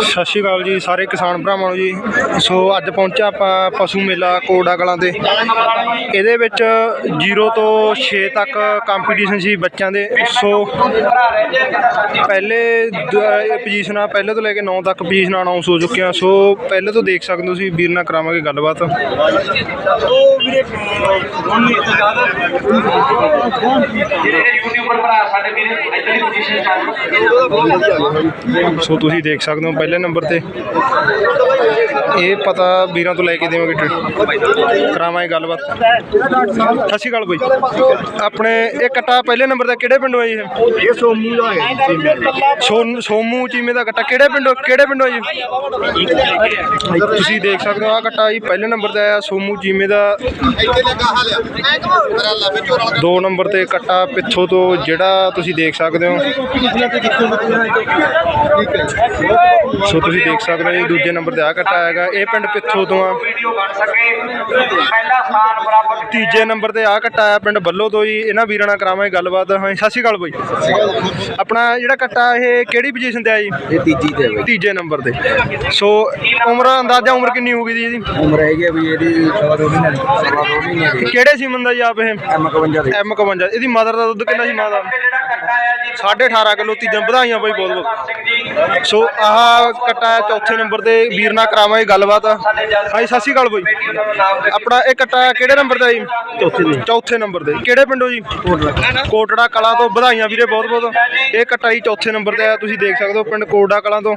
ਸਤਿ ਸ਼੍ਰੀ ਅਕਾਲ ਜੀ ਸਾਰੇ ਕਿਸਾਨ ਭਰਾਵਾਂ ਨੂੰ ਜੀ। ਸੋ ਅੱਜ ਪਹੁੰਚਿਆ ਆਪਾਂ ਪਸ਼ੂ ਮੇਲਾ ਕੋੜਾ ਕਲਾਂ ਤੇ। ਇਹਦੇ ਵਿੱਚ 0 ਤੋਂ 6 ਤੱਕ ਕੰਪੀਟੀਸ਼ਨ ਸੀ ਬੱਚਿਆਂ ਦੇ। ਸੋ ਪਹਿਲੇ ਪੋਜੀਸ਼ਨਾਂ ਪਹਿਲੇ ਤੋਂ ਲੈ ਕੇ 9 ਤੱਕ ਪੋਜੀਸ਼ਨਾਂ ਅਨਾਉਂਸ ਹੋ ਚੁੱਕੀਆਂ। ਸੋ ਪਹਿਲੇ ਤੋਂ ਦੇਖ ਸਕਦੇ ਹੋ ਤੁਸੀਂ ਵੀਰ ਨਾਲ ਕਰਾਵਾਂਗੇ ਗੱਲਬਾਤ। ਸੋ ਤੁਸੀਂ ਦੇਖ ਸਕਦੇ ਹੋ ਪਹਿਲੇ ਨੰਬਰ ਤੇ। ਇਹ ਪਤਾ ਵੀਰਾਂ ਤੋਂ ਲੈ ਕੇ ਦੇਵਾਂਗੇ ਟ੍ਰੀਟ ਕਰਾਵਾਂਗੇ ਗੱਲਬਾਤ। ਸਤਿ ਸ਼੍ਰੀ ਅਕਾਲ ਬਈ। ਆਪਣੇ ਇਹ ਕਟਾ ਪਹਿਲੇ ਨੰਬਰ ਤੇ ਕਿਹੜੇ ਪਿੰਡੋਂ ਹੈ ਜੀ ਇਹ? ਸੋਮੂ ਦਾ ਹੈ ਸੋਮੂ ਚੀਮੇ ਦਾ ਕੱਟਾ ਕਿਹੜੇ ਪਿੰਡੋਂ ਕਿਹੜੇ ਪਿੰਡੋਂ ਹੈ ਜੀ? ਤੁਸੀਂ ਦੇਖ ਸਕਦੇ ਹੋ ਆ ਕੱਟਾ ਜੀ ਪਹਿਲੇ ਨੰਬਰ ਤੇ ਆਇਆ ਸੋਮੂ ਚੀਮੇ ਦਾ। ਦੋ ਨੰਬਰ ਤੇ ਕੱਟਾ ਪਿੱਥੋਂ ਤੋਂ ਜਿਹੜਾ ਤੁਸੀਂ ਦੇਖ ਸਕਦੇ ਹੋ। ਸੋ ਤੁਸੀਂ ਦੇਖ ਸਕਦੇ ਹੋ ਜੀ ਦੂਜੇ ਨੰਬਰ ਤੇ ਆ ਕੱਟਾ ਹੈਗਾ ਇਹ ਪਿੰਡ ਪਿੱਥੋਂ ਤੋਂ ਆ। ਵੀਡੀਓ ਬਣ ਸਕੇ। ਪਹਿਲਾ ਸਥਾਨ ਬਰਾਬਰ ਤੀਜੇ ਨੰਬਰ ਤੇ ਆ ਕੱਟਾ ਆਇਆ ਪਿੰਡ ਬੱਲੋ ਤੋਂ ਜੀ। ਇਹਨਾਂ ਵੀਰਾਂ ਨਾਲ ਕਰਾਵਾਂਗੇ ਗੱਲਬਾਤ। ਹਾਂ ਸਤਿ ਸ਼੍ਰੀ ਅਕਾਲ ਬਾਈ। ਆਪਣਾ ਜਿਹੜਾ ਕੱਟਾ ਇਹ ਕਿਹੜੀ ਪੋਜੀਸ਼ਨ ਤੇ ਆ ਜੀ? ਇਹ ਤੀਜੀ ਤੇ ਬਈ। ਤੀਜੇ ਨੰਬਰ ਤੇ। ਸੋ ਉਮਰ ਅੰਦਾਜ਼ਾ ਉਮਰ ਕਿੰਨੀ ਹੋਊਗੀ ਜੀ ਇਹਦੀ? ਉਮਰ ਹੈਗੀ ਆ ਵੀ ਇਹਦੀ ਸਵਾ ਦੋ ਮਹੀਨੇ ਕਿਹੜੇ ਸੀਮਨ ਦਾ ਜੀ ਆਪ ਇਹ? ਐਮ 51 ਦੀ। ਐਮ 51 ਇਹਦੀ ਮਦਰ ਦਾ ਦੁੱਧ ਕਿੰਨਾ ਸੀ ਮਾਂ ਦਾ ਜਿਹੜਾ ਕੱਟਾ ਆਇਆ ਜੀ 18.5 ਕਿਲੋ ਤੀਜਾਂ ਵਧਾਈਆਂ ਬਾਈ ਬਹੁਤ ਬਹੁਤ। ਸੋ ਆਹ ਕੱਟਾ ਚੌਥੇ ਨੰਬਰ ਤੇ ਵੀਰ ਨਾਲ ਕਰਾਵਾਂਗੇ ਗੱਲਬਾਤ। ਹਾਂਜੀ ਸਤਿ ਸ਼੍ਰੀ ਅਕਾਲ ਬਾਈ। ਦਾ ਆਪਣਾ ਇਹ ਕੱਟਾ ਕਿਹੜੇ ਨੰਬਰ ਦਾ ਜੀ? ਚੌਥੇ ਦੇ ਚੌਥੇ ਨੰਬਰ ਤੇ। ਕਿਹੜੇ ਪਿੰਡੋਂ ਜੀ? ਕੋਟੜਾ। ਕਲਾਂ ਤੋਂ। ਵਧਾਈਆਂ ਵੀਰੇ ਬਹੁਤ ਬਹੁਤ। ਇਹ ਕੱਟਾ ਜੀ ਚੌਥੇ ਨੰਬਰ ਤੇ ਆ ਤੁਸੀਂ ਦੇਖ ਸਕਦੇ ਹੋ ਪਿੰਡ ਕੋਟੜਾ ਕਲਾਂ ਤੋਂ।